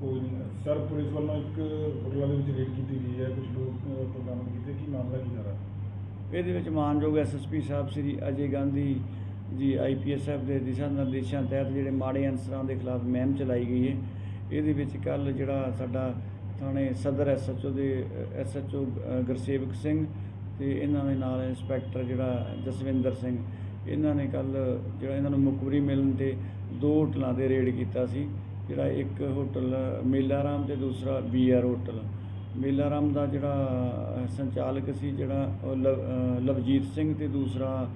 ਕੋਈ ਨਹੀਂ। Sir police ਵੱਲੋਂ ਇੱਕ ਹੋਟਲਾਂ ਦੇ ਵਿੱਚ ਰੇਡ ਕੀਤੀ ਗਈ ਹੈ। ਕੁਝ ਲੋਕ ਅਹ, ਬਰਾਮਦ ਕੀਤੇ। ਕੀ ਮਾਮਲਾ ਕੀ ਸਾਰਾ? ਇਹਦੇ ਵਿੱਚ ਮਾਨਯੋਗ ਐਸਐਸਪੀ ਸਾਹਿਬ ਸ੍ਰੀ ਅਜੇ ਗਾਂਧੀ ਜੀ ਆਈਪੀਐਸ ਸਾਹਿਬ ਦੇ ਦਿਸ਼ਾ ਨਿਰਦੇਸ਼ਾਂ ਤਹਿਤ ਜਿਹੜੇ ਮਾੜੇ ਅਨਸਰਾਂ ਦੇ ਖਿਲਾਫ ਮੁਹਿੰਮ ਚਲਾਈ ਗਈ ਹੈ। ਇਹਦੇ ਵਿੱਚ ਕੱਲ ਜਿਹੜਾ ਸਾਡਾ ਥਾਣੇ ਸਦਰ ਐਸਐਚਓ ਦੇ ਐਸਐਚਓ ਗੁਰਸੇਵਕ ਸਿੰਘ ਤੇ ਇਹਨਾਂ ਦੇ ਨਾਲ ਇੰਸਪੈਕਟਰ ਜਿਹੜਾ ਜਸਵਿੰਦਰ ਸਿੰਘ ਇਹਨਾਂ ਨੇ ਕੱਲ ਜਿਹੜਾ ਇਹਨਾਂ ਨੂੰ ਮੁਖਬਰੀ ਮਿਲਣ ਤੇ ਦੋ ਹੋਟਲਾਂ ਤੇ ਰੇਡ ਕੀਤਾ ਸੀ। ਜਿਹੜਾ ਇੱਕ ਹੋਟਲ, ਮੇਲਾਰਾਮ ਤੇ ਦੂਸਰਾ ਬੀਆਰ ਹੋਟਲ। ਮੇਲਾਰਾਮ ਦਾ ਜਿਹੜਾ ਸੰਚਾਲਕ ਸੀ ਜਿਹੜਾ, ਉਹ ਲਵ- ਲਵਜੀਤ ਸਿੰਘ ਤੇ ਦੂਸਰਾ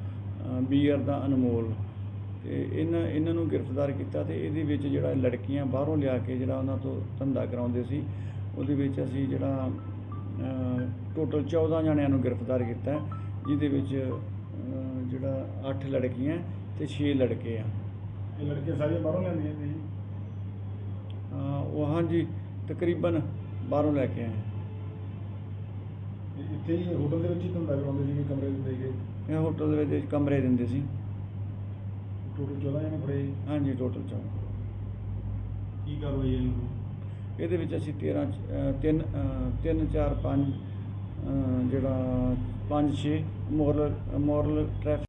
ਬੀਆਰ ਦਾ ਅਨਮੋਲ। ਤੇ ਇਹਨਾਂ ਇਹਨਾਂ ਨੂੰ ਗ੍ਰਿਫਤਾਰ ਕੀਤਾ ਤੇ ਇਹਦੇ ਵਿੱਚ ਜਿਹੜਾ ਲੜਕੀਆਂ ਬਾਹਰੋਂ ਲਿਆ ਕੇ ਜਿਹੜਾ ਉਹਨਾਂ ਤੋਂ ਧੰਦਾ ਕਰਾਉਂਦੇ ਸੀ, ਉਹਦੇ ਵਿੱਚ ਅਸੀਂ ਜਿਹੜਾ ਟੋਟਲ 14 ਜਣਿਆਂ ਨੂੰ ਗ੍ਰਿਫਤਾਰ ਕੀਤਾ, ਜਿਹਦੇ ਵਿੱਚ ਜਿਹੜਾ 8 ਲੜਕੀਆਂ ਤੇ 6 ਲੜਕੇ ਆ। ਇਹ ਲੜਕੀਆਂ ਸਾਰੀਆਂ ਬਾਹਰੋਂ ਲੈਂਦੀਆਂ ਸੀ ਉਹ ਹਾਂਜੀ ਤਕਰੀਬਨ ਬਾਹਰੋਂ ਲੈ ਕੇ ਆਏ ਹਾਂ। ਇਹ ਇੱਥੇ ਹੀ ਹੋਟਲ ਦੇ ਵਿੱਚ ਹੀ ਧੰਦਾ ਕਰਾਉਂਦੇ ਸੀ ਕਮਰੇ ਦੇ ਦੇ ਕੇ ਇਹ ਹੋਟਲ ਦੇ ਵਿੱਚ ਕਮਰੇ ਦਿੰਦੇ ਸੀ ਟੋਟਲ 14 ਜਣੇ ਫੜੇ। ਹਾਂਜੀ ਟੋਟਲ 14 ਕੀ ਕਾਰਵਾਈ ਹੈ ਇਹਨਾਂ ਨੂੰ ਇਹਦੇ ਵਿੱਚ ਅਸੀਂ 13 3 3 4 5 ਜਿਹੜਾ 5 6 ਮੋਰਲ ਮੋਰਲ ਟ੍ਰੈਫਿਕ